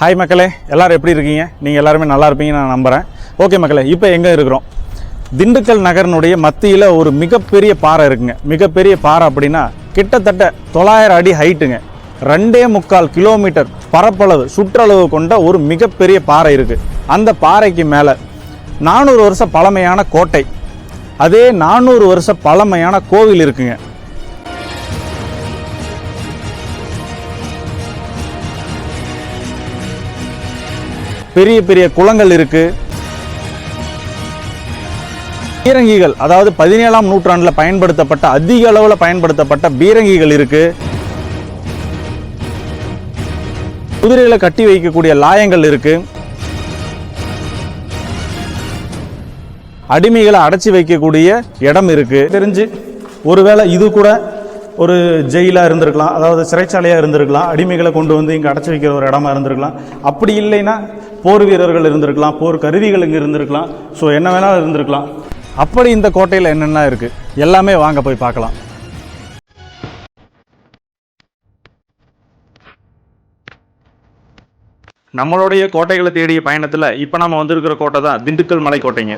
Hi மக்களே எல்லோரும் எப்படி இருக்கீங்க? நீங்கள் எல்லாருமே நல்லா இருப்பீங்கன்னு நான் நம்புகிறேன் ஓகே மக்களே இப்போ எங்கே இருக்கிறோம்? திண்டுக்கல் நகரனுடைய மத்தியில் ஒரு மிகப்பெரிய பாறை இருக்குங்க. மிகப்பெரிய பாறை அப்படின்னா கிட்டத்தட்ட தொள்ளாயிரம் அடி ஹைட்டுங்க ரெண்டே முக்கால் கிலோமீட்டர் பரப்பளவு சுற்றளவு கொண்ட ஒரு மிகப்பெரிய பாறை இருக்குது அந்த பாறைக்கு மேலே நானூறு வருஷ பழமையான கோட்டை. அதே நானூறு வருஷ பழமையான கோவில் இருக்குங்க. பெரிய பெரிய குளங்கள் இருக்கு. பீரங்கிகள் அதாவது பதினேழாம் நூற்றாண்டில் பயன்படுத்தப்பட்ட அதிக அளவில் பயன்படுத்தப்பட்ட பீரங்கிகள் இருக்கு. குதிரையில் கட்டி வைக்கக்கூடிய லாயங்கள் இருக்கு. அடிமைகளை அடைச்சி வைக்கக்கூடிய இடம் இருக்கு. தெரிஞ்சு ஒருவேளை இது கூட ஒரு ஜெயிலா இருந்திருக்கலாம் அதாவது சிறைச்சாலையா இருந்திருக்கலாம் அடிமைகளை கொண்டு வந்து இங்க அடைச்சி வைக்கிற ஒரு இடமா இருந்திருக்கலாம். அப்படி இல்லைன்னா போர் வீரர்கள் இருந்திருக்கலாம் போர் கருவிகள் இங்க இருந்திருக்கலாம். ஸோ என்ன வேணாலும் இருந்திருக்கலாம். அப்படி இந்த கோட்டையில் என்னென்ன இருக்கு? எல்லாமே வாங்க போய் பார்க்கலாம். நம்மளுடைய கோட்டைகளை தேடிய பயணத்தில் இப்போ நம்ம வந்திருக்கிற கோட்டை தான் திண்டுக்கல் மலை கோட்டைங்க.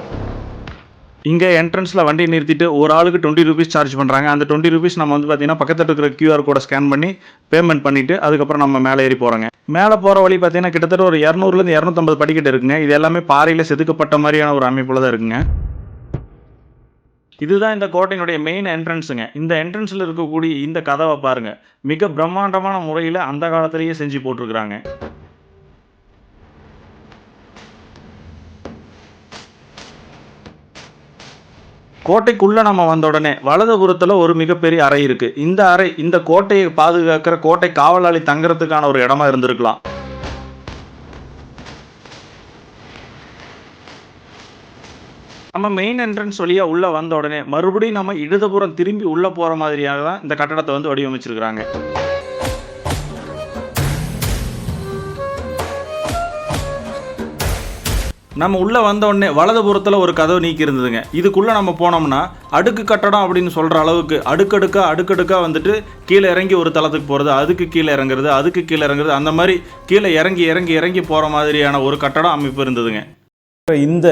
இங்கே என்ட்ரன்ஸில் வண்டி நிறுத்திட்டு ஒரு ஆளுக்கு டுவெண்ட்டி ருபீஸ் சார்ஜ் பண்ணுறாங்க அந்த டுவெண்ட்டி ருபீஸ் நம்ம வந்து பார்த்தீங்கன்னா பக்கத்தில் இருக்கிற கியூஆர் கோடை ஸ்கேன் பண்ணி பேமெண்ட் பண்ணிவிட்டு அதுக்கப்புறம் நம்ம மேலே ஏறி போகிறோங்க மேலே போகிற வழி பார்த்தீங்கன்னா கிட்டத்தட்ட ஒரு இரநூறுலேருந்து இரநூத்தம்பது படிக்கட்டு இருக்குங்க. இது எல்லாமே பாறையில் செதுக்கப்பட்ட மாதிரியான ஒரு அமைப்பில் தான் இருக்குங்க. இதுதான் இந்த கோட்டையினுடைய மெயின் என்ட்ரன்ஸுங்க இந்த என்ட்ரன்ஸில் இருக்கக்கூடிய இந்த கதவை பாருங்கள் மிக பிரம்மாண்டமான முறையில் அந்த காலத்திலேயே செஞ்சு போட்டிருக்கிறாங்க. கோட்டைக்குள்ளே நம்ம வந்த உடனே வலதுபுறத்தில் ஒரு மிகப்பெரிய அறை இருக்குது இந்த அறை இந்த கோட்டையை பாதுகாக்கிற கோட்டை காவலாளி தங்குறதுக்கான ஒரு இடமா இருந்திருக்கலாம். நம்ம மெயின் என்ட்ரன்ஸ் வழியாக உள்ளே வந்த உடனே மறுபடியும் நம்ம இடதுபுறம் திரும்பி உள்ளே போகிற மாதிரியாக தான் இந்த கட்டடத்தை வந்து வடிவமைச்சிருக்கிறாங்க. நம்ம உள்ளே வந்தோடனே வலதுபுறத்தில் ஒரு கதவு நீக்கி இருந்ததுங்க இதுக்குள்ளே நம்ம போனோம்னா அடுக்கு கட்டடம் அப்படின்னு சொல்கிற அளவுக்கு அடுக்கடுக்காக அடுக்கடுக்காக வந்துட்டு கீழே இறங்கி ஒரு தளத்துக்கு போகிறது அதுக்கு கீழே இறங்குறது அதுக்கு கீழே இறங்குறது அந்த மாதிரி கீழே இறங்கி இறங்கி இறங்கி போகிற மாதிரியான ஒரு கட்டடம் அமைப்பு இருந்ததுங்க. இந்த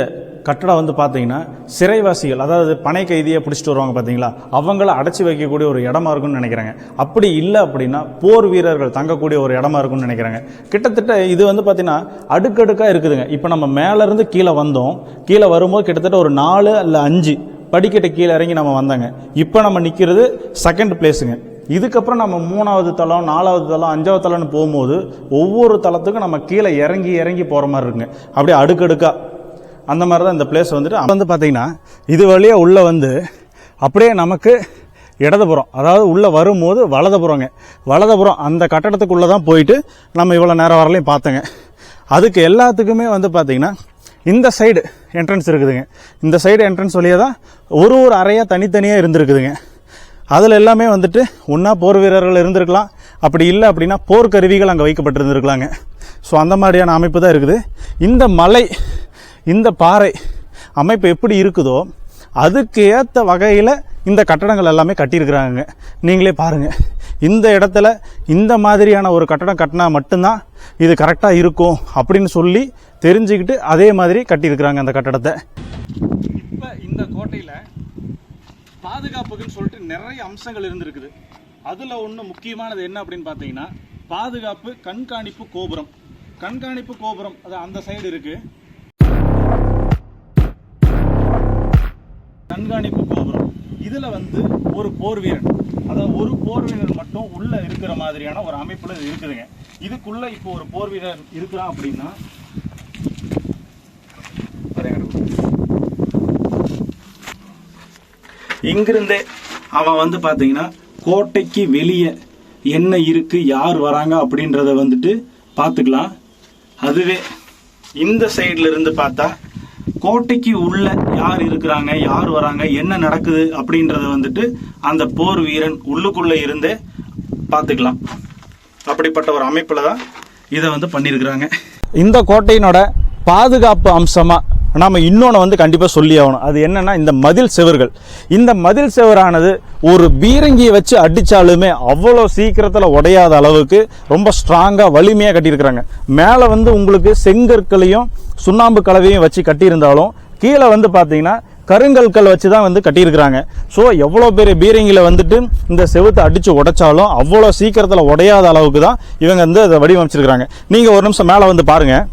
கட்டடம் வந்து பார்த்தீங்கன்னா சிறைவாசிகள் அதாவது பனை கைதியை பிடிச்சிட்டு வருவாங்க பார்த்தீங்களா அவங்கள அடைச்சி வைக்கக்கூடிய ஒரு இடமா இருக்கும்னு நினைக்கிறாங்க. அப்படி இல்லை அப்படின்னா போர் வீரர்கள் தங்கக்கூடிய ஒரு இடமா இருக்கும்னு நினைக்கிறாங்க. கிட்டத்தட்ட இது வந்து பார்த்தீங்கன்னா அடுக்கடுக்காக இருக்குதுங்க. இப்போ நம்ம மேலேருந்து கீழே வந்தோம். கீழே வரும்போது கிட்டத்தட்ட ஒரு நாலு அல்ல அஞ்சு படிக்கட்டு கீழே இறங்கி நம்ம வந்தாங்க. இப்போ நம்ம நிற்கிறது செகண்ட் பிளேஸுங்க இதுக்கப்புறம் நம்ம மூணாவது தளம் நாலாவது தளம் அஞ்சாவது தளம்னு போகும்போது ஒவ்வொரு தளத்துக்கும் நம்ம கீழே இறங்கி இறங்கி போகிற மாதிரி இருக்குங்க. அப்படியே அடுக்கடுக்கா அந்த மாதிரி தான் இந்த பிளேஸ் வந்துட்டு அப்ப வந்து பார்த்தீங்கன்னா இது வழியாக உள்ளே வந்து அப்படியே நமக்கு இடதுபுறம் அதாவது உள்ளே வரும்போது வலதுபுறங்க. வலதுபுறம் அந்த கட்டடத்துக்குள்ளே தான் போயிட்டு நம்ம இவ்வளோ நேரம் வரலையும் பார்த்தோங்க. அதுக்கு எல்லாத்துக்குமே வந்து பார்த்திங்கன்னா இந்த சைடு என்ட்ரன்ஸ் இருக்குதுங்க. இந்த சைடு என்ட்ரன்ஸ் வழியாக தான் ஒரு ஒரு அறையாக தனித்தனியாக இருந்திருக்குதுங்க. அதில் எல்லாமே வந்துட்டு ஒன்றா போர் வீரர்கள் இருந்திருக்கலாம். அப்படி இல்லை அப்படின்னா போர்க்கருவிகள் அங்கே வைக்கப்பட்டிருந்துருக்கலாங்க. ஸோ அந்த மாதிரியான அமைப்பு தான் இருக்குது. இந்த மலை இந்த பாறை அமைப்பு எப்படி இருக்குதோ அதுக்கு ஏற்ற வகையில் இந்த கட்டடங்கள் எல்லாமே கட்டியிருக்கிறாங்க. நீங்களே பாருங்கள் இந்த இடத்துல இந்த மாதிரியான ஒரு கட்டடம் கட்டினா மட்டும்தான் இது கரெக்டாக இருக்கும் அப்படின்னு சொல்லி தெரிஞ்சுக்கிட்டு அதே மாதிரி கட்டியிருக்கிறாங்க அந்த கட்டடத்தை. இப்போ இந்த கோட்டையில் பாதுகாப்புக்குன்னு சொல்லிட்டு நிறைய அம்சங்கள் இருந்திருக்குது. அதில் ஒன்று முக்கியமானது என்ன அப்படின்னு பார்த்தீங்கன்னா பாதுகாப்பு கண்காணிப்பு கோபுரம். கண்காணிப்பு கோபுரம் அது அந்த சைடு இருக்குது கண்காணிப்பு கோபுரம். இதில் வந்து ஒரு போர் வீரன். அதாவது ஒரு போர் வீரர் மட்டும் உள்ளே இருக்கிற மாதிரியான ஒரு அமைப்பில் இது இருக்குதுங்க. இதுக்குள்ளே இப்போ ஒரு போர் வீரர் இருக்கிறான் அப்படின்னா இங்கிருந்தே அவன் வந்து பார்த்தீங்கன்னா கோட்டைக்கு வெளியே என்ன இருக்கு யார் வராங்க அப்படின்றத வந்துட்டு பார்த்துக்கலாம். அதுவே இந்த சைடில் இருந்து பார்த்தா கோட்டைக்கு உள்ள யார் இருக்கிறாங்க யார் வராங்க என்ன நடக்குது அப்படின்றத வந்துட்டு அந்த போர் வீரன் உள்ளுக்குள்ளே இருந்தே பார்த்துக்கலாம். அப்படிப்பட்ட ஒரு அமைப்பில் தான் இதை வந்து பண்ணியிருக்கிறாங்க. இந்த கோட்டையினோட பாதுகாப்பு அம்சமா நாம் இன்னொன்று வந்து கண்டிப்பாக சொல்லி ஆகணும். அது என்னென்னா இந்த மதில் செவர்கள். இந்த மதில் செவரானது ஒரு பீரங்கியை வச்சு அடித்தாலுமே அவ்வளோ சீக்கிரத்தில் உடையாத அளவுக்கு ரொம்ப ஸ்ட்ராங்காக வலிமையாக கட்டியிருக்கிறாங்க. மேலே வந்து உங்களுக்கு செங்கற்களையும் சுண்ணாம்பு கலவையும் வச்சு கட்டியிருந்தாலும் கீழே வந்து பார்த்தீங்கன்னா கருங்கற்கள் வச்சு தான் வந்து கட்டியிருக்கிறாங்க. ஸோ எவ்வளோ பெரிய பீரங்கியில் வந்துட்டு இந்த செவுத்தை அடித்து உடைச்சாலும் அவ்வளோ சீக்கிரத்தில் உடையாத அளவுக்கு தான் இவங்க வந்து அதை வடிவமைச்சிருக்கிறாங்க. நீங்கள் ஒரு நிமிஷம் மேலே வந்து பாருங்கள்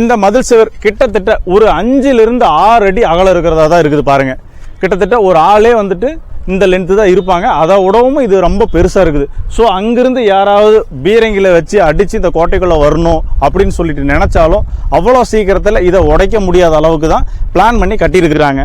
இந்த மதில் சுவர் கிட்டத்தட்ட ஒரு அஞ்சிலிருந்து ஆறு அடி அகலம் இருக்கிறதா தான் இருக்குது பாருங்கள் கிட்டத்தட்ட ஒரு ஆளே வந்துட்டு இந்த லென்த்து தான் இருப்பாங்க. அதை விடவும் இது ரொம்ப பெருசாக இருக்குது. ஸோ அங்கேருந்து யாராவது பீரங்கியில் வச்சு அடித்து இந்த கோட்டைக்குள்ளே வரணும் அப்படின்னு சொல்லிட்டு நினச்சாலும் அவ்வளோ சீக்கிரத்தில் இதை உடைக்க முடியாத அளவுக்கு தான் பிளான் பண்ணி கட்டியிருக்கிறாங்க.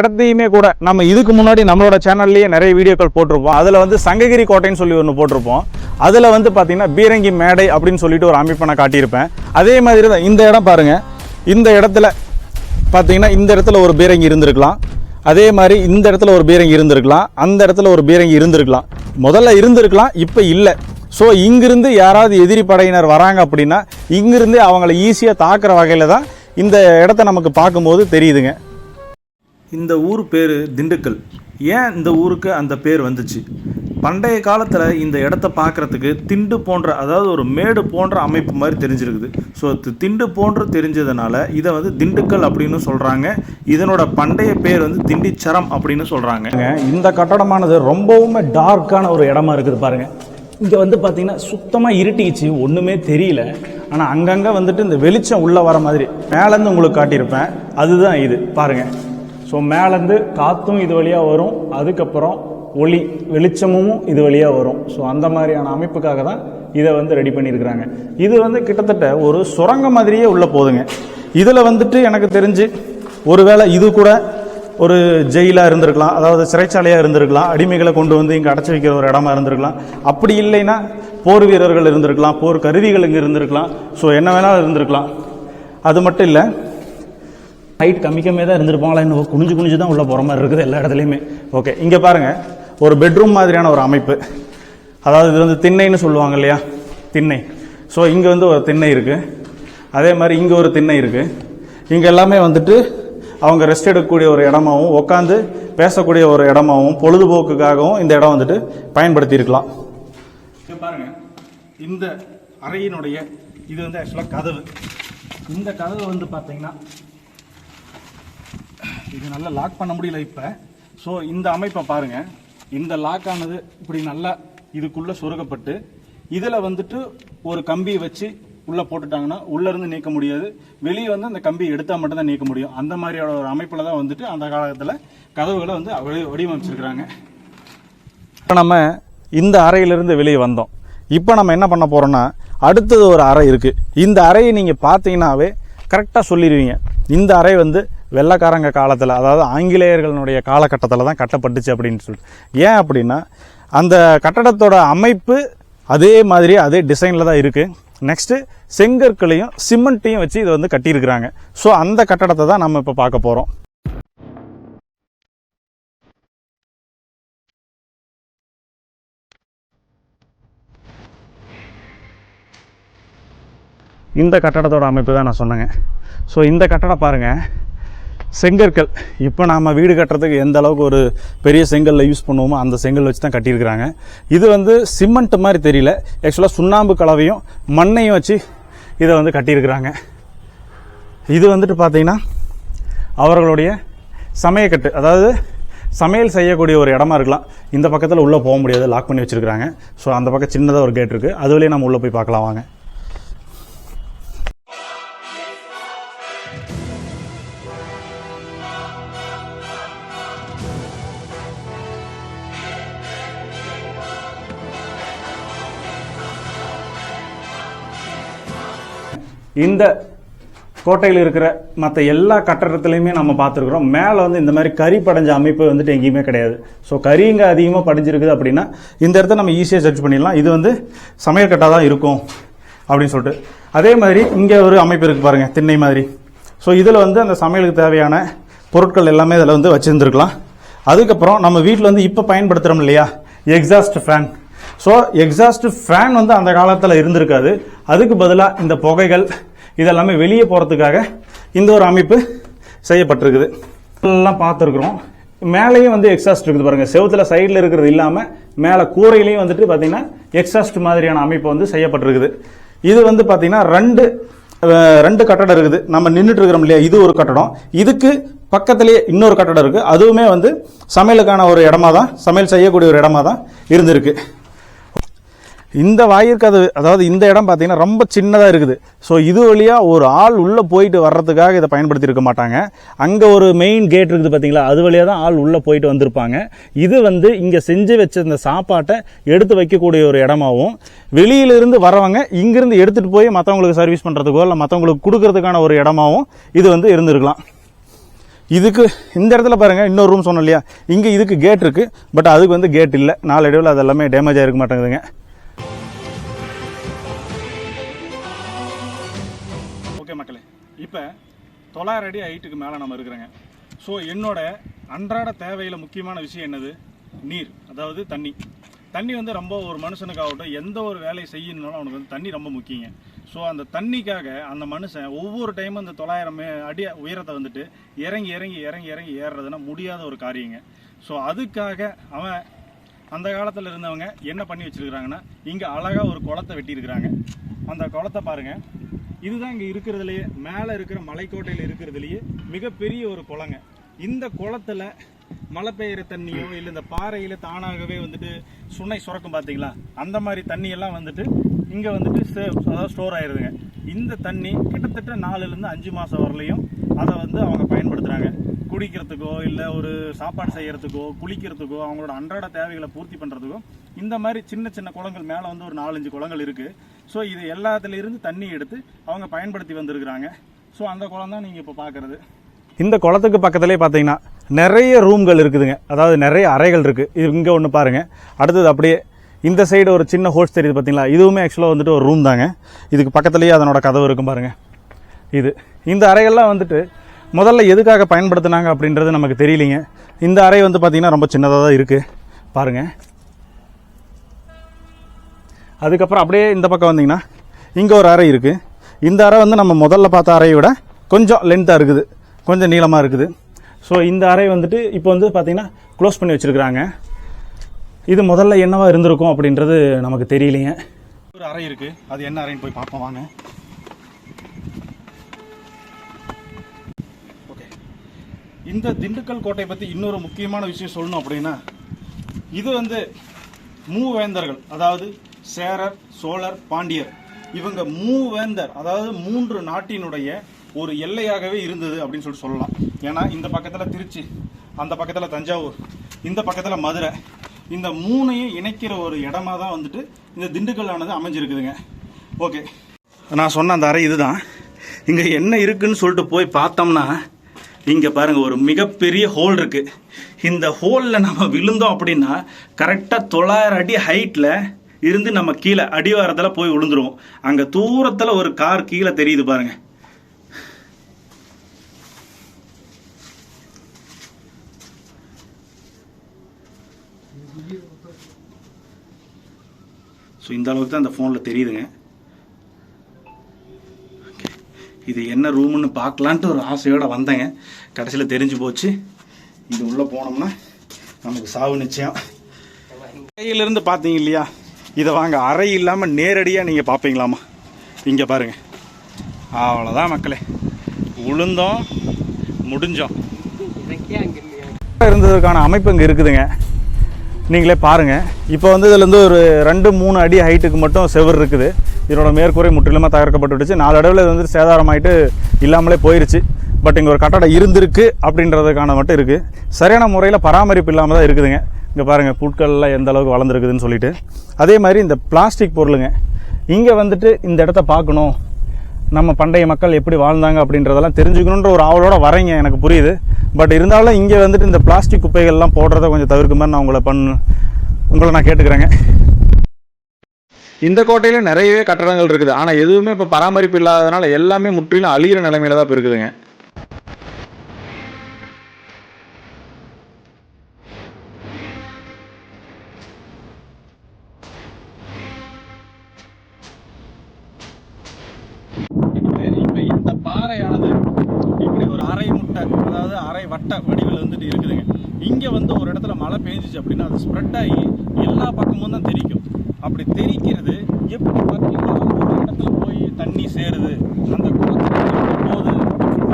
இடத்தையுமே கூட நம்ம இதுக்கு முன்னாடி நம்மளோட சேனல்லையே நிறைய வீடியோக்கள் போட்டிருப்போம். அதில் வந்து சங்ககிரி கோட்டைன்னு சொல்லி ஒன்று போட்டிருப்போம். அதில் வந்து பார்த்திங்கன்னா பீரங்கி மேடை அப்படின்னு சொல்லிட்டு ஒரு அமைப்பை நான் காட்டியிருப்பேன். அதே மாதிரி தான் இந்த இடம் பாருங்க. இந்த இடத்துல பார்த்தீங்கன்னா இந்த இடத்துல ஒரு பீரங்கி இருந்திருக்கலாம். அதே மாதிரி இந்த இடத்துல ஒரு பீரங்கி இருந்திருக்கலாம். அந்த இடத்துல ஒரு பீரங்கி இருந்திருக்கலாம். முதல்ல இருந்திருக்கலாம் இப்போ இல்லை. ஸோ இங்கிருந்து யாராவது எதிரி படையினர் வராங்க அப்படின்னா இங்கிருந்து அவங்கள ஈஸியாக தாக்குற வகையில் தான் இந்த இடத்த நமக்கு பார்க்கும்போது தெரியுதுங்க. இந்த ஊர் பேர் திண்டுக்கல். ஏன் இந்த ஊருக்கு அந்த பேர் வந்துச்சு? பண்டைய காலத்தில் இந்த இடத்த பார்க்குறதுக்கு திண்டு போன்ற அதாவது ஒரு மேடு போன்ற அமைப்பு மாதிரி தெரிஞ்சிருக்குது. ஸோ திண்டு போன்று தெரிஞ்சதுனால இதை வந்து திண்டுக்கல் அப்படின்னு சொல்கிறாங்க இதனோட பண்டைய பேர் வந்து திண்டிச்சரம் அப்படின்னு சொல்கிறாங்க இந்த கட்டடமானது ரொம்பவுமே டார்க்கான ஒரு இடமா இருக்குது பாருங்கள் இங்கே வந்து பார்த்தீங்கன்னா சுத்தமாக இருட்டிச்சு ஒன்றுமே தெரியல. ஆனால் அங்கங்கே வந்துட்டு இந்த வெளிச்சம் உள்ளே வர மாதிரி. மேலேருந்து உங்களுக்கு காட்டியிருப்பேன். அதுதான் இது பாருங்கள் ஸோ மேலேருந்து காற்றும் இது வழியாக வரும். அதுக்கப்புறம் ஒளி வெளிச்சமும் இது வழியாக வரும். ஸோ அந்த மாதிரியான அமைப்புக்காக தான் இதை வந்து ரெடி பண்ணியிருக்கிறாங்க. இது வந்து கிட்டத்தட்ட ஒரு சுரங்க மாதிரியே உள்ளே போகுதுங்க இதில் வந்துட்டு எனக்கு தெரிஞ்சு ஒருவேளை இது கூட ஒரு ஜெயிலாக இருந்திருக்கலாம். அதாவது சிறைச்சாலையாக இருந்திருக்கலாம். அடிமைகளை கொண்டு வந்து இங்கே அடைச்சி வைக்கிற ஒரு இடமா இருந்திருக்கலாம். அப்படி இல்லைன்னா போர் வீரர்கள் இருந்திருக்கலாம். போர் கருவிகள் இங்கே இருந்திருக்கலாம். ஸோ என்ன வேணாலும் இருந்திருக்கலாம். அது மட்டும் இல்லை ஹைட் கம்மி கம்மியாக தான் இருந்திருப்பாங்களா இன்னும்? குனிஞ்சு குனிஞ்சு தான் உள்ள போகிற மாதிரி இருக்குது எல்லா இடத்துலையுமே. ஓகே இங்கே பாருங்கள் ஒரு பெட்ரூம் மாதிரியான ஒரு அமைப்பு. அதாவது இது வந்து திண்ணைன்னு சொல்லுவாங்க இல்லையா? திண்ணை. ஸோ இங்கே வந்து ஒரு திண்ணை இருக்குது அதே மாதிரி இங்கே ஒரு திண்ணை இருக்குது இங்கே எல்லாமே வந்துட்டு அவங்க ரெஸ்ட் எடுக்கக்கூடிய ஒரு இடமாவும் உட்காந்து பேசக்கூடிய ஒரு இடமாவும் பொழுதுபோக்குக்காகவும் இந்த இடம் வந்துட்டு பயன்படுத்தியிருக்கலாம் பாருங்க. இந்த அறையினுடைய இது வந்து ஆக்சுவலாக கதவு. இந்த கதவு வந்து பார்த்தீங்கன்னா இது நல்லா லாக் பண்ண முடியல இப்போ. ஸோ இந்த அமைப்பை பாருங்கள் இந்த லாக் ஆனது இப்படி நல்லா இதுக்குள்ளே சொருகப்பட்டு இதில் வந்துட்டு ஒரு கம்பியை வச்சு உள்ளே போட்டுட்டாங்கன்னா உள்ளேருந்து நீக்க முடியாது. வெளியே வந்து அந்த கம்பி எடுத்தால் மட்டும்தான் நீக்க முடியும். அந்த மாதிரியான ஒரு அமைப்பில் தான் வந்துட்டு அந்த காலத்தில் கதவுகளை வந்து வடிவமைச்சிருக்கிறாங்க. இப்போ நம்ம இந்த அறையிலிருந்து வெளியே வந்தோம். இப்போ நம்ம என்ன பண்ண போகிறோம்னா அடுத்தது ஒரு அறை இருக்குது இந்த அறையை நீங்கள் பார்த்தீங்கன்னாவே கரெக்டாக சொல்லிடுவீங்க. இந்த அறை வந்து வெள்ளைக்காரங்க காலத்தில் அதாவது ஆங்கிலேயர்களுடைய காலகட்டத்தில் தான் கட்டப்பட்டுச்சு அப்படின்னு சொல்லிட்டு. ஏன் அப்படின்னா அந்த கட்டடத்தோட அமைப்பு அதே மாதிரி அதே டிசைனில் தான் இருக்குது நெக்ஸ்ட்டு செங்கற்களையும் சிமெண்ட்டையும் வச்சு இதை வந்து கட்டியிருக்கிறாங்க. ஸோ அந்த கட்டடத்தை தான் நம்ம இப்போ பார்க்க போகிறோம் இந்த கட்டடத்தோட அமைப்பு தான் நான் சொன்னேங்க. ஸோ இந்த கட்டடம் பாருங்கள் செங்கற்கள். இப்போ நாம் வீடு கட்டுறதுக்கு எந்த அளவுக்கு ஒரு பெரிய செங்கல்ல யூஸ் பண்ணுவோமோ அந்த செங்கல் வச்சு தான் கட்டியிருக்கிறாங்க. இது வந்து சிமெண்ட் மாதிரி தெரியல. ஆக்சுவலாக சுண்ணாம்பு கலவையும் மண்ணையும் வச்சு இதை வந்து கட்டியிருக்கிறாங்க. இது வந்துட்டு பார்த்தீங்கன்னா அவர்களுடைய சமயக்கட்டு. அதாவது சமையல் செய்யக்கூடிய ஒரு இடமா இருக்கலாம். இந்த பக்கத்தில் உள்ளே போக முடியாது. லாக் பண்ணி வச்சிருக்காங்க ஸோ அந்த பக்கம் சின்னதாக ஒரு கேட் இருக்குது அது வழியே நம்ம உள்ளே போய் பார்க்கலாம் வாங்க. இந்த கோட்டையில் இருக்கிற மற்ற எல்லா கட்டடத்துலையுமே நம்ம பார்த்துருக்குறோம். மேலே வந்து இந்த மாதிரி கறி படைஞ்ச அமைப்பு வந்துட்டு எங்கேயுமே கிடையாது. ஸோ கறி இங்கே அதிகமாக படிஞ்சிருக்குது அப்படின்னா இந்த இடத்த நம்ம ஈஸியாக சர்ச் பண்ணிடலாம். இது வந்து சமையல் கட்டாக தான் இருக்கும் அப்படின்னு சொல்லிட்டு. அதே மாதிரி இங்கே ஒரு அமைப்பு இருக்குது பாருங்கள் திண்ணை மாதிரி. ஸோ இதில் வந்து அந்த சமையலுக்கு தேவையான பொருட்கள் எல்லாமே இதில் வந்து வச்சுருந்துருக்கலாம். அதுக்கப்புறம் நம்ம வீட்டில் வந்து இப்போ பயன்படுத்துகிறோம் இல்லையா? Exhaust fan so exhaust fan வந்து அந்த காலத்தில் இருந்திருக்காது. அதுக்கு பதிலாக இந்த புகைகள் இதெல்லாமே வெளியே போகிறதுக்காக இந்த ஒரு அமைப்பு செய்யப்பட்டிருக்குது. எல்லாம் பார்த்துருக்குறோம். மேலேயும் வந்து எக்ஸாஸ்ட் இருக்குது பாருங்கள் செவுத்துல சைடில் இருக்கிறது இல்லாமல் மேலே கூரையிலையும் வந்துட்டு பார்த்தீங்கன்னா எக்ஸாஸ்ட் மாதிரியான அமைப்பு வந்து செய்யப்பட்டிருக்குது. இது வந்து பார்த்தீங்கன்னா ரெண்டு ரெண்டு கட்டடம் இருக்குது. நம்ம நின்றுட்டு இருக்கிறோம் இல்லையா? இது ஒரு கட்டடம். இதுக்கு பக்கத்திலேயே இன்னொரு கட்டடம் இருக்குது அதுவுமே வந்து சமையலுக்கான ஒரு இடமா தான் சமையல் செய்யக்கூடிய ஒரு இடமா தான் இருந்திருக்கு. இந்த வாயிற்கதவு அதாவது இந்த இடம் பார்த்தீங்கன்னா ரொம்ப சின்னதாக இருக்குது. ஸோ இது வழியாக ஒரு ஆள் உள்ளே போயிட்டு வர்றதுக்காக இதை பயன்படுத்தியிருக்க மாட்டாங்க. அங்கே ஒரு மெயின் கேட் இருக்குது பார்த்தீங்களா? அது வழியாக தான் ஆள் உள்ளே போயிட்டு வந்திருப்பாங்க. இது வந்து இங்கே செஞ்சு வச்சிருந்த சாப்பாட்டை எடுத்து வைக்கக்கூடிய ஒரு இடமாவும் வெளியிலிருந்து வரவங்க இங்கிருந்து எடுத்துகிட்டு போய் மற்றவங்களுக்கு சர்வீஸ் பண்ணுறதுக்கோ இல்லை மற்றவங்களுக்கு கொடுக்கறதுக்கான ஒரு இடமாவும் இது வந்து இருந்திருக்கலாம். இதுக்கு இந்த இடத்துல பாருங்கள் இன்னொரு ரூம் சொன்னோம் இல்லையா? இங்கே இதுக்கு கேட் இருக்குது பட் அதுக்கு வந்து கேட் இல்லை. நாளடைவில் அது எல்லாமே டேமேஜ் ஆகிருக்க மாட்டேங்குதுங்க. ஓகே மக்களே. இப்போ தொள்ளாயிரம் அடி ஹைட்டுக்கு மேலே நம்ம இருக்கிறோங்க. ஸோ என்னோட அன்றாட தேவையில் முக்கியமான விஷயம் என்னது? நீர் அதாவது தண்ணி. தண்ணி வந்து ரொம்ப ஒரு மனுஷனுக்காகட்டும் எந்த ஒரு வேலையை செய்யணும்னாலும் அவனுக்கு வந்து தண்ணி ரொம்ப முக்கியங்க. ஸோ அந்த தண்ணிக்காக அந்த மனுஷன் ஒவ்வொரு டைமும் அந்த தொள்ளாயிரம் அடி உயரத்தை வந்துட்டு இறங்கி இறங்கி இறங்கி இறங்கி ஏறுறதுன்னா முடியாத ஒரு காரியங்க. ஸோ அதுக்காக அவன் அந்த காலத்தில் இருந்தவங்க என்ன பண்ணி வச்சிருக்கிறாங்கன்னா இங்கே அழகாக ஒரு குளத்தை வெட்டியிருக்கிறாங்க. அந்த குளத்தை பாருங்க. இதுதான் இங்கே இருக்கிறதுலையே மேலே இருக்கிற மலைக்கோட்டையில் இருக்கிறதுலையே மிகப்பெரிய ஒரு குளங்க. இந்த குளத்துல மழை பெய்கிற தண்ணியோ இல்லை இந்த பாறையில் தானாகவே வந்துட்டு சுனை சுரக்கும் பார்த்தீங்களா அந்த மாதிரி தண்ணியெல்லாம் வந்துட்டு இங்கே வந்துட்டு சேவ் அதாவது ஸ்டோர் ஆயிடுதுங்க இந்த தண்ணி கிட்டத்தட்ட நாலுலேருந்து அஞ்சு மாதம் வரலையும் அதை வந்து அவங்க பயன்படுத்துகிறாங்க குடிக்கிறதுக்கோ இல்லை ஒரு சாப்பாடு செய்கிறதுக்கோ குளிக்கிறதுக்கோ அவங்களோட அன்றாட தேவைகளை பூர்த்தி பண்ணுறதுக்கோ இந்த மாதிரி சின்ன சின்ன குளங்கள் மேலே வந்து ஒரு நாலஞ்சு குளங்கள் இருக்குது ஸோ இது எல்லாத்துலேருந்து தண்ணி எடுத்து அவங்க பயன்படுத்தி வந்திருக்கிறாங்க. ஸோ அந்த குளம் தான் நீங்கள் இப்போ பார்க்குறது இந்த குளத்துக்கு பக்கத்துலேயே பார்த்தீங்கன்னா நிறைய ரூம்கள் இருக்குதுங்க. அதாவது நிறைய அறைகள் இருக்குது இது இங்கே ஒன்று பாருங்கள் அடுத்தது அப்படியே இந்த சைடு ஒரு சின்ன ஹோல்ஸ் தெரியுது பார்த்தீங்களா இதுவுமே ஆக்சுவலாக வந்துட்டு ஒரு ரூம் தாங்க. இதுக்கு பக்கத்துலேயே அதனோட கதவு இருக்கும் பாருங்கள் இது. இந்த அறைகள்லாம் வந்துட்டு முதல்ல எதுக்காக பயன்படுத்தினாங்க அப்படின்றது நமக்கு தெரியலிங்க. இந்த அறை வந்து பார்த்தீங்கன்னா ரொம்ப சின்னதாக தான் இருக்குது பாருங்கள் அதுக்கப்புறம் அப்படியே இந்த பக்கம் வந்தீங்கன்னா இங்கே ஒரு அறை இருக்குது இந்த அறை வந்து நம்ம முதல்ல பார்த்த அறையை விட கொஞ்சம் லென்த்தாக இருக்குது. கொஞ்சம் நீளமாக இருக்குது. ஸோ இந்த அறை வந்துட்டு இப்போ வந்து பார்த்திங்கன்னா க்ளோஸ் பண்ணி வச்சுருக்குறாங்க. இது முதல்ல என்னவாக இருந்திருக்கும் அப்படின்றது நமக்கு தெரியலைங்க. ஒரு அறை இருக்குது அது என்ன அறைன்னு போய் பார்ப்போம் வாங்க. இந்த திண்டுக்கல் கோட்டை பற்றி இன்னொரு முக்கியமான விஷயம் சொல்லணும் அப்படின்னா இது வந்து மூவேந்தர்கள் அதாவது சேரர் சோழர் பாண்டியர். இவங்க மூவேந்தர் அதாவது மூன்று நாட்டினுடைய ஒரு எல்லையாகவே இருந்தது அப்படின்னு சொல்லி சொல்லலாம். ஏன்னா இந்த பக்கத்தில் திருச்சி அந்த பக்கத்தில் தஞ்சாவூர் இந்த பக்கத்தில் மதுரை. இந்த மூணையும் இணைக்கிற ஒரு இடமா தான் வந்துட்டு இந்த திண்டுக்கல்லானது அமைஞ்சிருக்குதுங்க. ஓகே. நான் சொன்ன அந்த அறை இதுதான். இங்கே என்ன இருக்குன்னு சொல்லிட்டு போய் பார்த்தோம்னா இங்கே பாருங்கள் ஒரு மிகப்பெரிய ஹோல் இருக்குது இந்த ஹோலில் நம்ம விழுந்தோம் அப்படின்னா கரெக்டாக தொள்ளாயிரம் அடி ஹைட்டில் இருந்து நம்ம கீழே அடிவாரத்தில் போய் விழுந்துருவோம். அங்கே தூரத்தில் ஒரு கார் கீழே தெரியுது பாருங்கள் ஸோ இந்த அளவுக்கு தான் அந்த ஃபோனில் தெரியுதுங்க. இது என்ன ரூம்னு பார்க்கலான்ட்டு ஒரு ஆசையோட வந்தேங்க. கடைசியில் தெரிஞ்சு போச்சு. இது உள்ளே போனோம்னா நமக்கு சாவு நிச்சயம். கையிலிருந்து பார்த்தீங்க இல்லையா? இதை வாங்க. அறை இல்லாமல் நேரடியாக நீங்கள் பார்ப்பீங்களாமா இங்கே பாருங்க. அவ்வளோதான் மக்களே. உளுந்தோம் முடிஞ்சோம். இருந்ததுக்கான அமைப்பு இங்கே இருக்குதுங்க. நீங்களே பாருங்க. இப்போ வந்து இதுலேருந்து ஒரு ரெண்டு மூணு அடி ஹைட்டுக்கு மட்டும் செவர் இருக்குது. இதனோட மேற்கூரை முற்றிலுமாக தகர்க்கப்பட்டு விட்டுச்சு இது வந்து சேதாரமாயிட்டு இல்லாமலே போயிடுச்சு பட் இங்கே ஒரு கட்டடம் இருந்திருக்கு அப்படின்றதுக்கான மட்டும் இருக்குது சரியான முறையில் பராமரிப்பு இல்லாமல் தான் இருக்குதுங்க. இங்கே பாருங்கள் புட்கள்லாம் எந்த அளவுக்கு வளர்ந்துருக்குதுன்னு சொல்லிட்டு. அதே மாதிரி இந்த பிளாஸ்டிக் பொருளுங்க. இங்கே வந்துட்டு இந்த இடத்த பார்க்கணும். நம்ம பண்டைய மக்கள் எப்படி வாழ்ந்தாங்க அப்படின்றதெல்லாம் தெரிஞ்சுக்கணுன்ற ஒரு ஆவலோட வரீங்க எனக்கு புரியுது. பட் இருந்தாலும் இங்கே வந்துட்டு இந்த பிளாஸ்டிக் குப்பைகள்லாம் போடுறத கொஞ்சம் தவிர்க்க நான் உங்களை பண்ண உங்களை நான் கேட்டுக்கிறேங்க. இந்த கோட்டையில் நிறையவே கட்டடங்கள் இருக்குது. ஆனால் எதுவுமே இப்போ பராமரிப்பு இல்லாததுனால எல்லாமே முற்றிலும் அழிகிற நிலைமையில தான் இப்போ இருக்குதுங்க. பாறையானது இப்படி ஒரு அரை முட்டை அதாவது அரை வட்ட வடிவில் வந்துட்டு இருக்குதுங்க. இங்கே வந்து ஒரு இடத்துல மழை பெஞ்சிச்சு அப்படின்னா அது ஸ்ப்ரெட் ஆகி எல்லா பக்கமும் தான் தெரிக்கும். அப்படி தெரிக்க எப்படி பார்த்தீங்கன்னா ஒரு இடத்துல போய் தண்ணி சேருது அந்த குளத்துல போகுது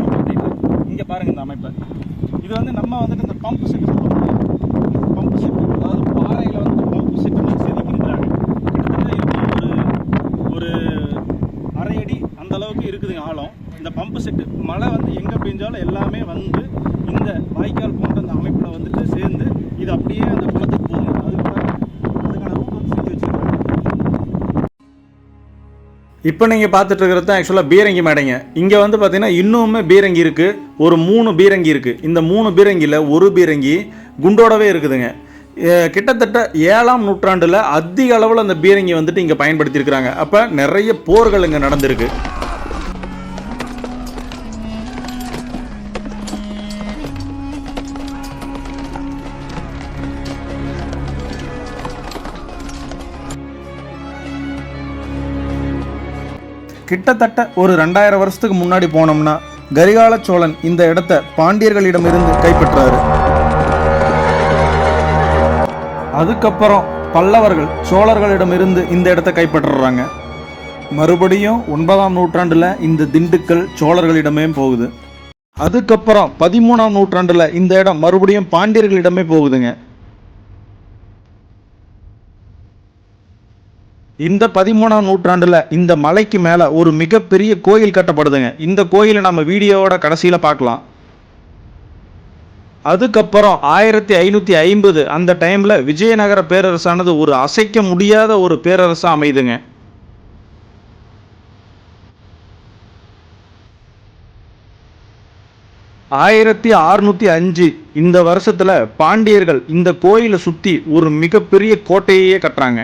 அப்படின்னு இங்கே பாருங்கள் இந்த அமைப்பை. இது வந்து நம்ம வந்துட்டு இந்த பம்ப் செட் சொல்லுவோம் பம்ப் செட் அதாவது பாறையில் வந்து பம்ப் செட் மாதிரி செதுக்கிருக்கிறாங்க கிட்டத்தட்ட இது ஒரு ஒரு அரை அடி அந்த அளவுக்கு இருக்குதுங்க ஆழம். இந்த பம்பு செட்டு மழை வந்து எங்கே பெஞ்சாலும் எல்லாமே வந்து இந்த வாய்க்கால் போன்ற அந்த அமைப்பில் வந்துட்டு சேர்ந்து இது அப்படியே அந்த குளத்துக்கு இப்போ நீங்கள் பார்த்துட்டு இருக்கிறது தான் ஆக்சுவலாக பீரங்கி மேடைங்க. இங்கே வந்து பார்த்தீங்கன்னா இன்னுமே பீரங்கி இருக்குது ஒரு மூணு பீரங்கி இருக்குது இந்த மூணு பீரங்கியில் ஒரு பீரங்கி குண்டோடவே இருக்குதுங்க. கிட்டத்தட்ட ஏழாம் நூற்றாண்டில் அதிக அளவில் அந்த பீரங்கி வந்துட்டு இங்கே பயன்படுத்தியிருக்கிறாங்க. அப்போ நிறைய போர்கள் இங்கே நடந்திருக்கு. கிட்டத்தட்ட ஒரு ரெண்டாயிரம் வருஷத்துக்கு முன்னாடி போனோம்னா கரிகால சோழன் இந்த இடத்த பாண்டியர்களிடமிருந்து கைப்பற்றாரு. அதுக்கப்புறம் பல்லவர்கள் சோழர்களிடமிருந்து இந்த இடத்த கைப்பற்றுறாங்க. மறுபடியும் ஒன்பதாம் நூற்றாண்டுல இந்த திண்டுக்கல் சோழர்களிடமே போகுது. அதுக்கப்புறம் பதிமூணாம் நூற்றாண்டுல இந்த இடம் மறுபடியும் பாண்டியர்களிடமே போகுதுங்க. இந்த பதிமூணாம் நூற்றாண்டில் இந்த மலைக்கு மேலே ஒரு மிகப்பெரிய கோயில் கட்டப்படுதுங்க. இந்த கோயிலை நம்ம வீடியோவோட கடைசியில் பார்க்கலாம். அதுக்கப்புறம் ஆயிரத்தி ஐநூற்றி ஐம்பது அந்த டைமில் விஜயநகர பேரரசானது ஒரு அசைக்க முடியாத ஒரு பேரரசாக அமைதுங்க. ஆயிரத்தி அறுநூற்றி அஞ்சு இந்த வருஷத்தில் பாண்டியர்கள் இந்த கோயிலை சுற்றி ஒரு மிகப்பெரிய கோட்டையே கட்டுறாங்க.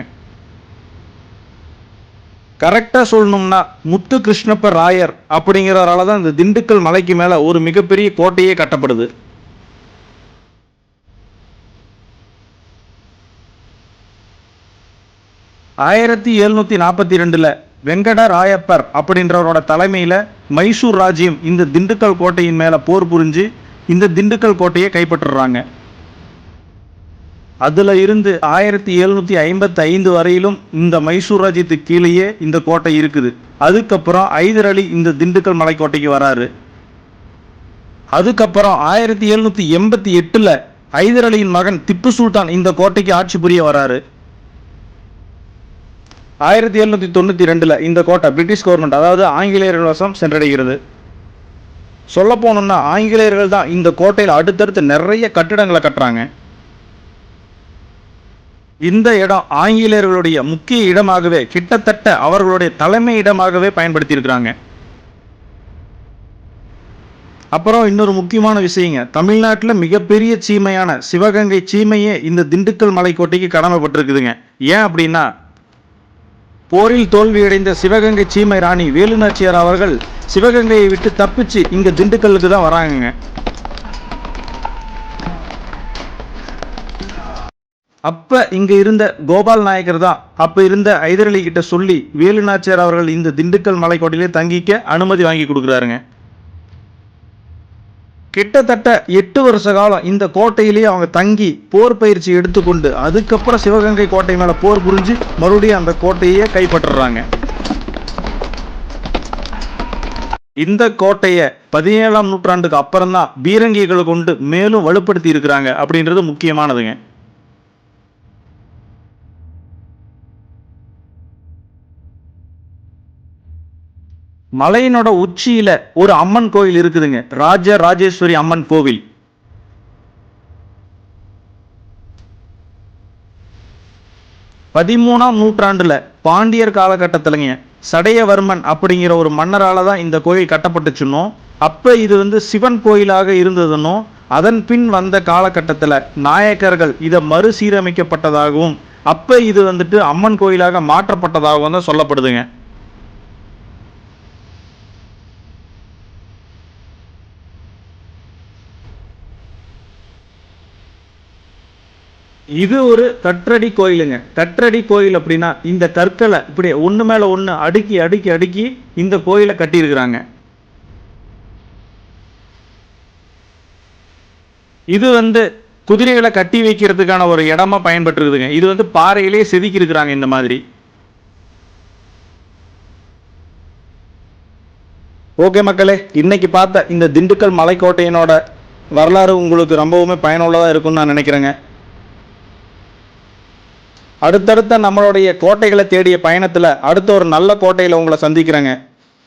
கரெக்டாக சொல்லணும்னா முத்து கிருஷ்ணப்ப ராயர் அப்படிங்கிறவரால தான் இந்த திண்டுக்கல் மலைக்கு மேலே ஒரு மிகப்பெரிய கோட்டையே கட்டப்படுது. ஆயிரத்தி எழுநூத்தி நாற்பத்தி ரெண்டுல வெங்கட ராயப்பர் அப்படின்றவரோட தலைமையில் மைசூர் ராஜ்யம் இந்த திண்டுக்கல் கோட்டையின் மேலே போர் புரிஞ்சு இந்த திண்டுக்கல் கோட்டையை கைப்பற்றுறாங்க. அதில் இருந்து ஆயிரத்தி எழுநூற்றி ஐம்பத்தி ஐந்து வரையிலும் இந்த மைசூர் ராஜ்யத்து கீழேயே இந்த கோட்டை இருக்குது. அதுக்கப்புறம் ஐதர் அலி இந்த திண்டுக்கல் மலைக்கோட்டைக்கு வராரு. அதுக்கப்புறம் ஆயிரத்தி எழுநூற்றி எண்பத்தி எட்டில் ஐதர் அலியின் மகன் திப்பு சுல்தான் இந்த கோட்டைக்கு ஆட்சி புரிய வராரு. ஆயிரத்தி எழுநூத்தி தொண்ணூத்தி ரெண்டுல இந்த கோட்டை பிரிட்டிஷ் கவர்மெண்ட் அதாவது ஆங்கிலேயர்கள் வசம் சென்றடைகிறது. சொல்ல போனோம்னா ஆங்கிலேயர்கள் தான் இந்த கோட்டையில் அடுத்தடுத்து நிறைய கட்டிடங்களை கட்டுறாங்க. இந்த இடம் ஆங்கிலேயர்களுடைய முக்கிய இடமாகவே கிட்டத்தட்ட அவர்களுடைய தலைமை இடமாகவே பயன்படுத்தியிருக்கிறாங்க. அப்புறம் இன்னொரு முக்கியமான விஷயங்க தமிழ்நாட்டில் மிகப்பெரிய சீமையான சிவகங்கை சீமையே இந்த திண்டுக்கல் மலைக்கோட்டைக்கு கடமைப்பட்டிருக்குதுங்க. ஏன் அப்படின்னா போரில் தோல்வியடைந்த சிவகங்கை சீமை ராணி வேலுநாச்சியார் அவர்கள் சிவகங்கையை விட்டு தப்பிச்சு இங்கே திண்டுக்கல்லுக்கு தான் வராங்கங்க. அப்ப இங்க இருந்த கோபால் நாயக்கர் தான் அப்ப இருந்த ஐதரளி கிட்ட சொல்லி வேலுநாச்சியார் அவர்கள் இந்த திண்டுக்கல் மலைக்கோட்டையிலே தங்கிக்க அனுமதி வாங்கி கொடுக்குறாருங்க. கிட்டத்தட்ட எட்டு வருஷ காலம் இந்த கோட்டையிலேயே அவங்க தங்கி போர் பயிற்சி எடுத்துக்கொண்டு அதுக்கப்புறம் சிவகங்கை கோட்டை மேல போர் புரிஞ்சு மறுபடியும் அந்த கோட்டையே கைப்பற்றுறாங்க. இந்த கோட்டையை பதினேழாம் நூற்றாண்டுக்கு அப்புறம் தான் பீரங்கிகளை கொண்டு மேலும் வலுப்படுத்தி இருக்கிறாங்க அப்படின்றது முக்கியமானதுங்க. மலையினோட உச்சியில ஒரு அம்மன் கோயில் இருக்குதுங்க. ராஜ ராஜேஸ்வரி அம்மன் கோவில். பதிமூணாம் நூற்றாண்டுல பாண்டியர் காலகட்டத்திலங்க சடையவர்மன் அப்படிங்கிற ஒரு மன்னரால தான் இந்த கோயில் கட்டப்பட்டுச்சுன்னும் அப்ப இது வந்து சிவன் கோயிலாக இருந்ததுன்னும் அதன் பின் வந்த காலகட்டத்தில் நாயக்கர்கள் இதை மறுசீரமைக்கப்பட்டதாகவும் அப்போ இது வந்துட்டு அம்மன் கோயிலாக மாற்றப்பட்டதாகவும் தான் சொல்லப்படுதுங்க. இது ஒரு கற்றடி கோயிலுங்க. கற்றடி கோயில் அப்படின்னா இந்த கற்களை இப்படி ஒன்று மேலே ஒன்று அடுக்கி அடுக்கி அடுக்கி இந்த கோயிலை கட்டியிருக்கிறாங்க. இது வந்து குதிரைகளை கட்டி வைக்கிறதுக்கான ஒரு இடமா பயன்பட்டுருக்குதுங்க இது வந்து பாறையிலேயே செதுக்கியிருக்கிறாங்க இந்த மாதிரி. ஓகே மக்களே இன்னைக்கு பார்த்த இந்த திண்டுக்கல் மலைக்கோட்டையினோட வரலாறு உங்களுக்கு ரொம்பவுமே பயனுள்ளதாக இருக்கும்னு நான் நினைக்கிறேங்க. அடுத்தடுத்த நம்மளுடைய கோட்டைகளை தேடிய பயணத்தில் அடுத்த ஒரு நல்ல கோட்டையில் உங்களை சந்திக்கிறேங்க.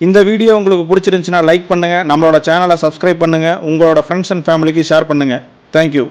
இந்த வீடியோ உங்களுக்கு பிடிச்சிருந்துச்சுன்னா லைக் பண்ணுங்கள் நம்மளோட சேனலை சப்ஸ்கிரைப் பண்ணுங்கள் உங்களோட ஃப்ரெண்ட்ஸ் அண்ட் ஃபேமிலிக்கு ஷேர் பண்ணுங்கள் தேங்க்யூ